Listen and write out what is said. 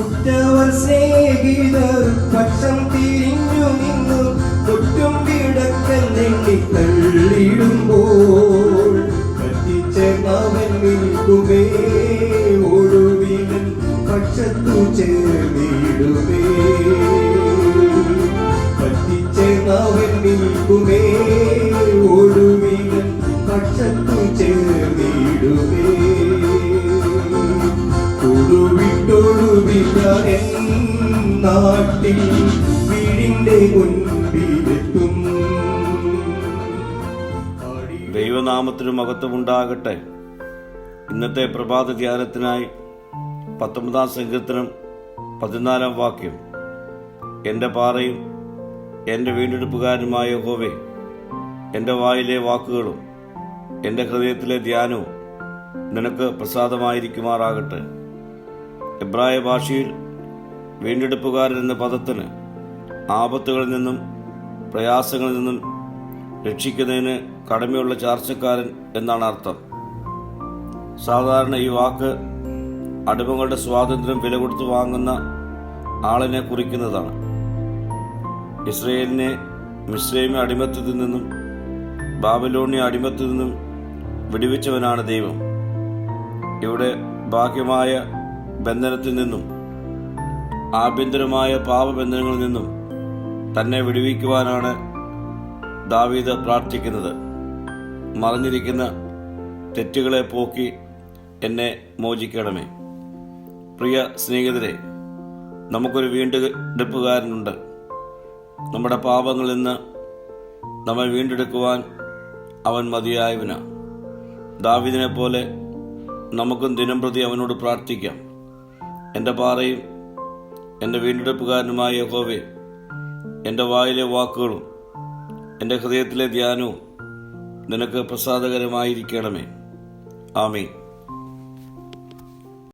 ഉറ്റവർ സ്നേഹിതർ പക്ഷം തിരിഞ്ഞു നിന്നു. മുറ്റും കിടക്കെന്നെണ്ണി തള്ളിടുമ്പോൾ കത്തിച്ചവൻ നിൽക്കുമേ ഒടുവിനൻ പക്ഷത്തു ചേർന്നിടുമേ. കത്തിച്ചവൻ നിൽക്കുമേ ഒടുവിനൻ പക്ഷത്തു ചേർന്നിടുമേ. തൊടുവിട്ടൊടുവിട്ട നാട്ടിൽ വീടിന്റെ ദൈവനാമത്തിനു മഹത്വമുണ്ടാകട്ടെ ഇന്നത്തെ പ്രഭാത ധ്യാനത്തിനായി പത്തൊമ്പതാം സങ്കീർത്തനം പതിനാലാം വാക്യം. എന്റെ പാറയും എന്റെ വീണ്ടെടുപ്പുകാരനുമായ ഹോവേ എന്റെ വായിലെ വാക്കുകളും എന്റെ ഹൃദയത്തിലെ ധ്യാനവും നിനക്ക് പ്രസാദമായിരിക്കുമാറാകട്ടെ. എബ്രായ ഭാഷയിൽ വീണ്ടെടുപ്പുകാരൻ എന്ന പദത്തിന് ആപത്തുകളിൽ നിന്നും പ്രയാസങ്ങളിൽ നിന്നും രക്ഷിക്കുന്നതിന് കടമയുള്ള ചാർച്ചക്കാരൻ എന്നാണ് അർത്ഥം. സാധാരണ ഈ വാക്ക് അടിമകളുടെ സ്വാതന്ത്ര്യം വില കൊടുത്ത് വാങ്ങുന്ന ആളിനെ കുറിക്കുന്നതാണ്. ഇസ്രയേലിനെ മിശ്രൈമ അടിമത്തത്തിൽ നിന്നും ബാബലോണിയ അടിമത്തിൽ നിന്നും വിടുവിച്ചവനാണ് ദൈവം. ഇവിടെ ബാഹ്യമായ ബന്ധനത്തിൽ നിന്നും ആഭ്യന്തരമായ പാപബന്ധനങ്ങളിൽ നിന്നും തന്നെ വിടുവിക്കുവാനാണ് ദാവീദ് പ്രാർത്ഥിക്കുന്നത്. മറഞ്ഞിരിക്കുന്ന തെറ്റുകളെ പോക്കി എന്നെ മോചിക്കണമേ. പ്രിയ സ്നേഹിതരെ നമുക്കൊരു വീണ്ടെടുപ്പുകാരനുണ്ട്. നമ്മുടെ പാപങ്ങളിൽ നിന്ന് നമ്മെ വീണ്ടെടുക്കുവാൻ അവൻ മതിയായവന. ദാവിദിനെ പോലെ നമുക്കും ദിനംപ്രതി അവനോട് പ്രാർത്ഥിക്കാം. എന്റെ പാറയും എന്റെ വീണ്ടെടുപ്പുകാരനുമായ യഹോവേ എന്റെ വായിലെ വാക്കുകളും എന്റെ ഹൃദയത്തിലെ ധ്യാനവും നിനക്ക് പ്രസാദകരമായിരിക്കണമേ. ആമീൻ.